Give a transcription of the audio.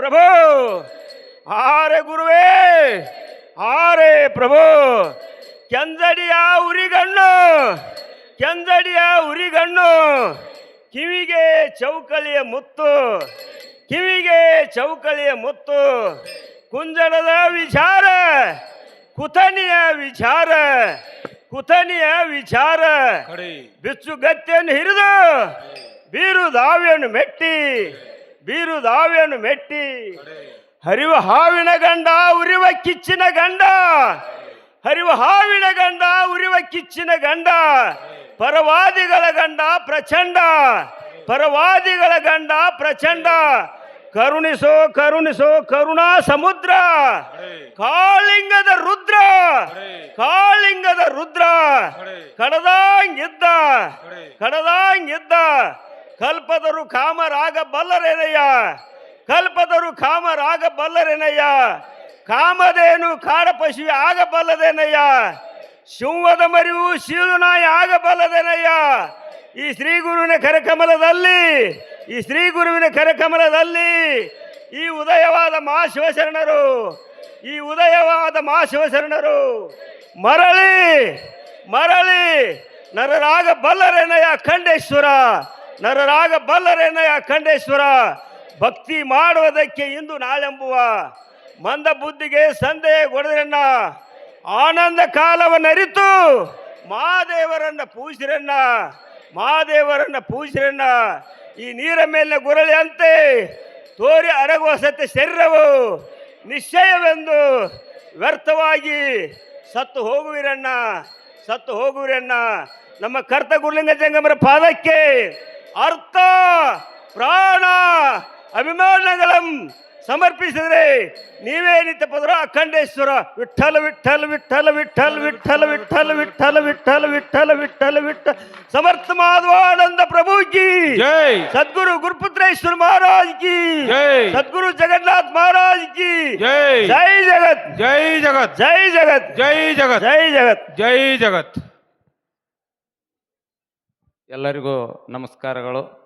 ಪ್ರಭು. ಆರೆ ಗುರುವೇ ಆರೆ ಪ್ರಭು. ಕೆಂದಡಿಯ ಉರಿಗಣ್ಣು ಕೆಂದಡಿಯ ಉರಿಗಣ್ಣು. ಕಿವಿಗೆ ಚೌಕಳಿಯ ಮುತ್ತು ಕಿವಿಗೆ ಚೌಕಳಿಯ ಮುತ್ತು. ಕುಂಜಡದ ವಿಚಾರ ಕುತನಿಯ ವಿಚಾರ ಕುತನಿಯ ವಿಚಾರ. ಬಿಚ್ಚುಗತ್ತೆಯನ್ನು ಬಿಚ್ಚು ಗತ್ತೆಯನ್ನು ಹಿರಿದು ಬೀರು ದಾವಿಯನ್ನು ಮೆಟ್ಟಿ. ಬೀರು ದಾವಿಯನ್ನು ಮೆಟ್ಟಿ ಹರಿವ ಹಾವಿನ ಗಂಡ ಉರಿವ ಕಿಚ್ಚಿನ ಗಂಡ. ಹರಿವ ಹಾವಿನ ಗಂಡ ಉರಿವ ಕಿಚ್ಚಿನ ಗಂಡ. ಪರವಾದಿಗಳ ಗಂಡ ಪ್ರಚಂಡ. ಪರವಾದಿಗಳ ಗಂಡ ಪ್ರಚಂಡ. ಕರುಣಿಸೋ ಕರುಣಿಸೋ ಕರುಣಾ ಸಮುದ್ರ. ಕಾಳಿಂಗದ ರುದ್ರ. ಕಾಳಿಂಗದ ರುದ್ರ. ಕಡದಾಂಗಿದ್ದ. ಕಡದಾಂಗಿದ್ದ. ಕಲ್ಪದರು ಕಾಮರಾಗ ಬಲ್ಲರೇನಯ್ಯ? ಕಲ್ಪದರು ಕಾಮರಾಗ ಬಲ್ಲರೇನಯ್ಯ? ಕಾಮದೇನು ಕಾಡ ಪಶು ಆಗಬಲ್ಲದೇನಯ್ಯ ಸಿಂಹದ ಮರಿವು ಶೀಲು ನಾಯಿ ಆಗಬಲ್ಲದೇನಯ್ಯ ಈ ಶ್ರೀ ಗುರುವಿನ ಕರಕಮಲದಲ್ಲಿ, ಈ ಶ್ರೀ ಗುರುವಿನ ಕರಕಮಲದಲ್ಲಿ ಈ ಉದಯವಾದ ಮಹಾಶಿವಶರಣರು, ಈ ಉದಯವಾದ ಮಹಾಶಿವಶರಣರು ಮರಳಿ ಮರಳಿ ನರರಾಗ ಬಲ್ಲರೇನಯ್ಯ ಖಂಡೇಶ್ವರ ನರರಾಗ ಬಲ್ಲರೇನಯ್ಯ ಖಂಡೇಶ್ವರ? ಭಕ್ತಿ ಮಾಡುವುದಕ್ಕೆ ಇಂದು ನಾಳೆಂಬುವ ಮಂದ ಬುದ್ಧಿಗೆ ಸಂದೇಹ ಗೊಡದ್ರನ್ನ ಆನಂದ ಕಾಲವನ್ನರಿತು ಮಾದೇವರನ್ನ ಪೂಜಿರನ್ನ ಮಹಾದೇವರನ್ನ ಪೂಜಿರನ್ನ ಈ ನೀರ ಮೇಲಿನ ಗುರಳಿ ಅಂತೆ ತೋರಿ ಅರಗುವ ಸತ್ಯ ಶರೀರವು ನಿಶ್ಚಯವೆಂದು ವ್ಯರ್ಥವಾಗಿ ಸತ್ತು ಹೋಗುವಿರಣ್ಣ. ಸತ್ತು ಹೋಗುವಿರಣ್ಣ. ನಮ್ಮ ಕರ್ತ ಗುರುಲಿಂಗ ಜಂಗಮರ ಪಾದಕ್ಕೆ ಅರ್ಥ ಪ್ರಾಣ ಅಭಿಮಾನಗಳಂ ಸಮರ್ಪಿಸಿದ್ರೆ ನೀವೇ ನಿತ್ಯ ಪದರ ಅಖಂಡೇಶ್ವರ ವಿಠಲ ವಿಠಲ ವಿಠಲ ವಿಠಲ ವಿಠಲ ವಿಠಲ ವಿಠಲ ವಿಠಲ ವಿಠಲ ವಿಠಲ ವಿಠಲ ಸಮರ್ಥ ಮಾಧವಾನಂದ ಪ್ರಭು ಕಿ ಜೈ ಸದ್ಗುರು ಗುರುಪುತ್ರೇಶ್ವರ ಮಹಾರಾಜ್ ಕಿ ಜೈ ಸದ್ಗುರು ಜಗನ್ನಾಥ್ ಮಹಾರಾಜ್ ಕಿ ಜೈ ಜೈ ಜಗತ್ ಜೈ ಜಗತ್ ಜೈ ಜಗತ್ ಜೈ ಜಗತ್ ಜೈ ಜಗತ್ ಜೈ ಜಗತ್ ಎಲ್ಲರಿಗೂ ನಮಸ್ಕಾರಗಳು.